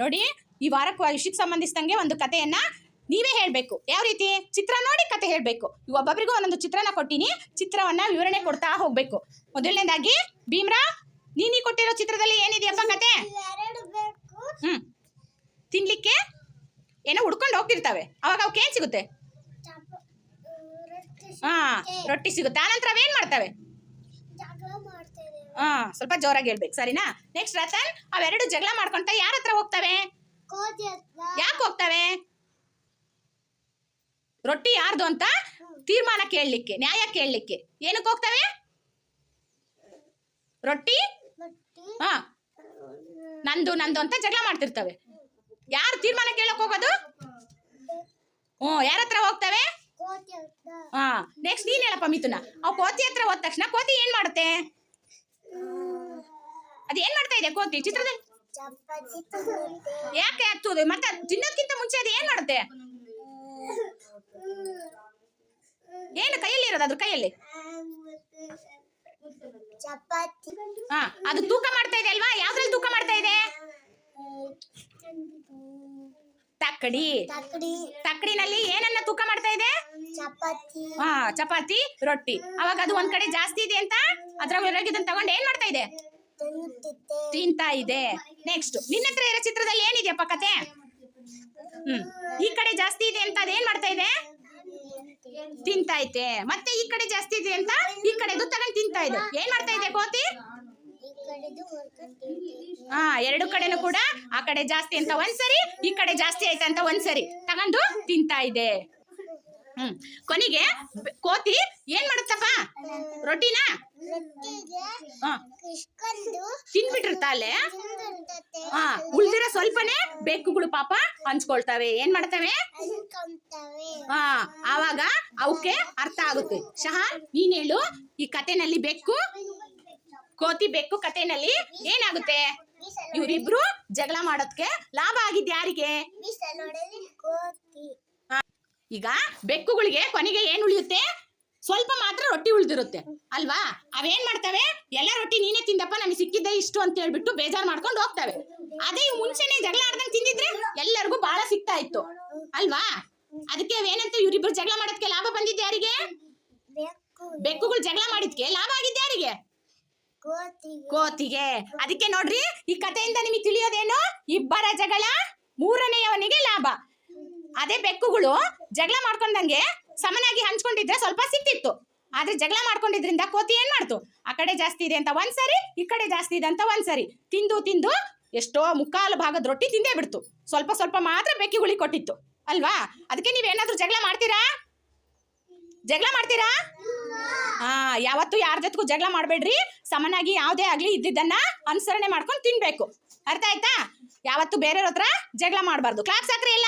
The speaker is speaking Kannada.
ನೋಡಿ ಈ ವಾರಕ್ಕೆ ವಿಷಯಕ್ಕೆ ಸಂಬಂಧಿಸಿದಂಗೆ ಒಂದು ಕಥೆಯನ್ನ ನೀವೇ ಹೇಳಬೇಕು. ಯಾವ ರೀತಿ? ಚಿತ್ರ ನೋಡಿ ಕತೆ ಹೇಳಬೇಕು. ಒಬ್ಬೊಬ್ಬರಿಗೂ ಒಂದೊಂದು ಚಿತ್ರನ ಕೊಟ್ಟಿನಿ ಚಿತ್ರವನ್ನ ವಿವರಣೆ ಕೊಡ್ತಾ ಹೋಗ್ಬೇಕು. ಮೊದಲನೇದಾಗಿ ಭೀಮ್ರಾ ನೀನಿ ಕೊಟ್ಟಿರೋ ಚಿತ್ರದಲ್ಲಿ ಏನಿದೆಯಪ್ಪ ಕತೆ ಹ್ಮ್. ತಿನ್ಲಿಕ್ಕೆ ಏನೋ ಹುಡ್ಕೊಂಡು ಹೋಗ್ತಿರ್ತವೆ. ಅವಾಗ ಅವಕ್ಕೆ ಏನ್ ಸಿಗುತ್ತೆ? ಹಾ ರೊಟ್ಟಿ ಸಿಗುತ್ತೆ. ಆನಂತರ ಅವೇನ್ ಮಾಡ್ತೇವೆ? ಹಾ ಸ್ವಲ್ಪ ಜೋರಾಗಿ ಹೇಳ್ಬೇಕು ಸರಿನಾ? ನೆಕ್ಸ್ಟ್ ರತನ್ ಅವೆರಡು ಜಗಳ ಮಾಡ್ಕೊಂತ ಯಾರ ಹತ್ರ ಹೋಗ್ತವೆ? ಯಾಕೆ ಹೋಗ್ತವೆ? ರೊಟ್ಟಿ ಯಾರ್ದು ಅಂತ ತೀರ್ಮಾನ ಕೇಳಲಿಕ್ಕೆ ನ್ಯಾಯ ಕೇಳಲಿಕ್ಕೆ. ಏನಕ್ಕೆ ಹೋಗ್ತವೆ? ರೊಟ್ಟಿ? ಹಾ ನಂದು ನಂದು ಅಂತ ಜಗಳ ಮಾಡ್ತಿರ್ತವೆ. ಯಾರು ತೀರ್ಮಾನ ಕೇಳಕ್ ಹೋಗೋದು? ಹ್ಞೂ ಯಾರ ಹತ್ರ ಹೋಗ್ತವೆ? ಹಾ ನೆಕ್ಸ್ಟ್ ನೀನ್ ಹೇಳಪ್ಪ ಮಿಥುನ. ಅವ್ ಕೋತಿ ಹತ್ರ ಹೋದ ತಕ್ಷಣ ಕೋತಿ ಏನ್ ಮಾಡುತ್ತೆ? ಅದ್ ಏನು ಮಾಡ್ತಾ ಇದೆ? ಕೋತಿ ಚಿತ್ರದಲ್ಲಿ? ಯಾಕೆ ಹತ್ತುದು ಮತ್ತೆ ತಿನ್ನೋದ್ಕಿಂತ ಮುಂಚೆ ಅದು ಏನ್ ಮಾಡುತ್ತೆ? ಏನು, ಕೈಯಲ್ಲಿ ಇರೋದು ಅದ್ರ ಕೈಯಲ್ಲಿ? ಹಾ, ಅದು ತೂಕ ಮಾಡ್ತಾ ಇದೆ ಅಲ್ವಾ? ಯಾವ್ದ್ರಲ್ಲಿ ತೂಕ ಮಾಡ್ತಾ ಇದೆ? ತಕ್ಕಡಿ. ತಕ್ಕಡಿನಲ್ಲಿ ಏನನ್ನ ತೂಕ ಮಾಡ್ತಾ ಇದೆ? ಚಪಾತಿ. ಹಾ ಚಪಾತಿ ರೊಟ್ಟಿ. ಅವಾಗ ಅದು ಒಂದ್ ಕಡೆ ಜಾಸ್ತಿ ಇದೆ ಅಂತ ಅದ್ರ ಹೊರಗಿದ್ದನ್ ತಗೊಂಡು ಏನ್ ಮಾಡ್ತಾ ಇದೆ? ತಿಂತಾ ಇದೆ. ನೆಕ್ಸ್ಟ್ ನಿನ್ನ ಹತ್ರ ಇರೋ ಚಿತ್ರದಲ್ಲಿ ಏನಿದೆಯಪ್ಪ ಕತೆ? ಹ್ಮ್. ಈ ಕಡೆ ಜಾಸ್ತಿ ಇದೆ ಅಂತ ಅದೇನ್ ಮಾಡ್ತಾ ಇದೆ? ತಿಂತಾ ಐತೆ. ಮತ್ತೆ ಈ ಕಡೆ ಜಾಸ್ತಿ ಇದೆ ಅಂತ ಈ ಕಡೆದು ತಗೊಂಡ್ ತಿಂತಾ ಇದೆ. ಏನ್ ಮಾಡ್ತಾ ಇದೆ ಕೋತಿ ಈ ಕಡೆದು ಹೊರ್ಕೊಂಡು ತಿಂತಿದ್ದೆ. ಹಾ ಎರಡು ಕಡೆನೂ ಕೂಡ ಆ ಕಡೆ ಜಾಸ್ತಿ ಅಂತ ಒಂದ್ಸರಿ ಈ ಕಡೆ ಜಾಸ್ತಿ ಆಯ್ತಾ ಅಂತ ಒಂದ್ಸರಿ. ತಗೊಂಡು ತಿಂತಾ ಇದೆ. ಹ್ಮ್. ಕೊನೆಗೆ ಕೋತಿ ಏನ್ ಮಾಡುತ್ತಪ್ಪ? ರೊಟ್ಟಿನ? ತಿನ್ಬಿಟ್ಟಿರ್ತಾ ಅಲ್ಲೇ? ಹಾ ಉಳ್ದಿರೋ ಸ್ವಲ್ಪನೇ ಬೆಕ್ಕುಗಳು ಪಾಪ ಹಂಚ್ಕೊಳ್ತವೆ. ಏನ್ ಮಾಡ್ತವೆ? ಹಾ ಆವಾಗ ಅವಕ್ಕೆ ಅರ್ಥ ಆಗುತ್ತೆ. ಶಹ ನೀನ್ ಹೇಳು ಈ ಕಥೆನಲ್ಲಿ ಬೆಕ್ಕು ಕೋತಿ ಬೆಕ್ಕು ಕಥೆನಲ್ಲಿ ಏನಾಗುತ್ತೆ? ಇವರಿಬ್ರು ಜಗಳ ಮಾಡೋದಕ್ಕೆ ಲಾಭ ಆಗಿದ್ ಯಾರಿಗೆ? ಈಗ ಬೆಕ್ಕುಗಳಿಗೆ ಕೊನೆಗೆ ಏನ್ ಉಳಿಯುತ್ತೆ? ಸ್ವಲ್ಪ ಮಾತ್ರ ರೊಟ್ಟಿ ಉಳಿದಿರುತ್ತೆ. ಅಲ್ವಾ? ಅವೇನ್ ಮಾಡ್ತವೆ? ಎಲ್ಲ ರೊಟ್ಟಿ ನೀನೇ ತಿಂದಪ್ಪ, ನಮಗೆ ಸಿಕ್ಕಿದ್ದೆ ಇಷ್ಟು ಅಂತ ಹೇಳ್ಬಿಟ್ಟು ಬೇಜಾರ್ ಮಾಡ್ಕೊಂಡು ಹೋಗ್ತವೆ. ಅದೇ ಮುಂಚೆನೆ ಜಗಳ ಆಡ್ದಂಗೆ ತಿಂದಿದ್ರೆ ಎಲ್ಲರಿಗೂ ಬಹಳ ಸಿಗ್ತಾ ಇತ್ತು. ಅಲ್ವಾ? ಅದಕ್ಕೆ ಅವೇನಂತ ಇವರಿಬ್ರು ಜಗಳ ಮಾಡೋದಕ್ಕೆ ಲಾಭ ಬಂದಿದ್ದೆ ಯಾರಿಗೆ? ಬೆಕ್ಕು ಬೆಕ್ಕುಗಳು ಜಗಳ ಮಾಡಿದ್ಕೆ ಲಾಭ ಆಗಿದ್ದೆ ಯಾರಿಗೆ? ಕೋತಿಗೆ. ಅದಕ್ಕೆ ನೋಡ್ರಿ, ಈ ಕಥೆಯಿಂದ ನಿಮಗೆ ತಿಳಿಯೋದೇನು? ಇಬ್ಬರ ಜಗಳ, ಮೂರನೆಯವನಿಗೆ ಲಾಭ. ಅದೇ ಬೆಕ್ಕುಗಳು, ಜಗಳ ಮಾಡ್ಕೊಂಡಂಗೆ ಸಮನಾಗಿ ಹಂಚ್ಕೊಂಡಿದ್ರೆ ಸ್ವಲ್ಪ ಸಿಕ್ತಿತ್ತು. ಆದ್ರೆ ಜಗಳ ಮಾಡ್ಕೊಂಡಿದ್ರಿಂದ ಕೋತಿ ಏನ್ ಮಾಡ್ತು? ಆ ಕಡೆ ಜಾಸ್ತಿ ಇದೆ ಅಂತ ಒಂದ್ಸರಿ ಈ ಕಡೆ ಜಾಸ್ತಿ ಇದೆ ಅಂತ ಒಂದ್ಸರಿ ತಿಂದು ತಿಂದು ಎಷ್ಟೋ ಮುಕ್ಕಾಲು ಭಾಗದ ರೊಟ್ಟಿ ತಿಂದೇ ಬಿಡ್ತು. ಸ್ವಲ್ಪ ಸ್ವಲ್ಪ ಮಾತ್ರ ಬೆಕ್ಕಿಗುಳಿ ಕೊಟ್ಟಿತ್ತು. ಅಲ್ವಾ? ಅದಕ್ಕೆ ನೀವೇನಾದ್ರೂ ಜಗಳ ಮಾಡ್ತೀರಾ? ಜಗಳ ಮಾಡ್ತೀರಾ? ಹಾ ಯಾವತ್ತು ಯಾರ ಜೊತೆಗೂ ಜಗಳ ಮಾಡಬೇಡ್ರಿ. ಸಮನಾಗಿ ಯಾವುದೇ ಆಗ್ಲಿ ಇದ್ದಿದ್ದನ್ನ ಅನುಸರಣೆ ಮಾಡ್ಕೊಂಡು ತಿನ್ಬೇಕು. ಅರ್ಥ ಆಯ್ತಾ? ಯಾವತ್ತು ಬೇರೆಯವ್ರ ಹತ್ರ ಜಗಳ ಮಾಡಬಾರ್ದು. ಕ್ಲಾಸ್ ಹಾಕ್ರಿ ಎಲ್ಲ.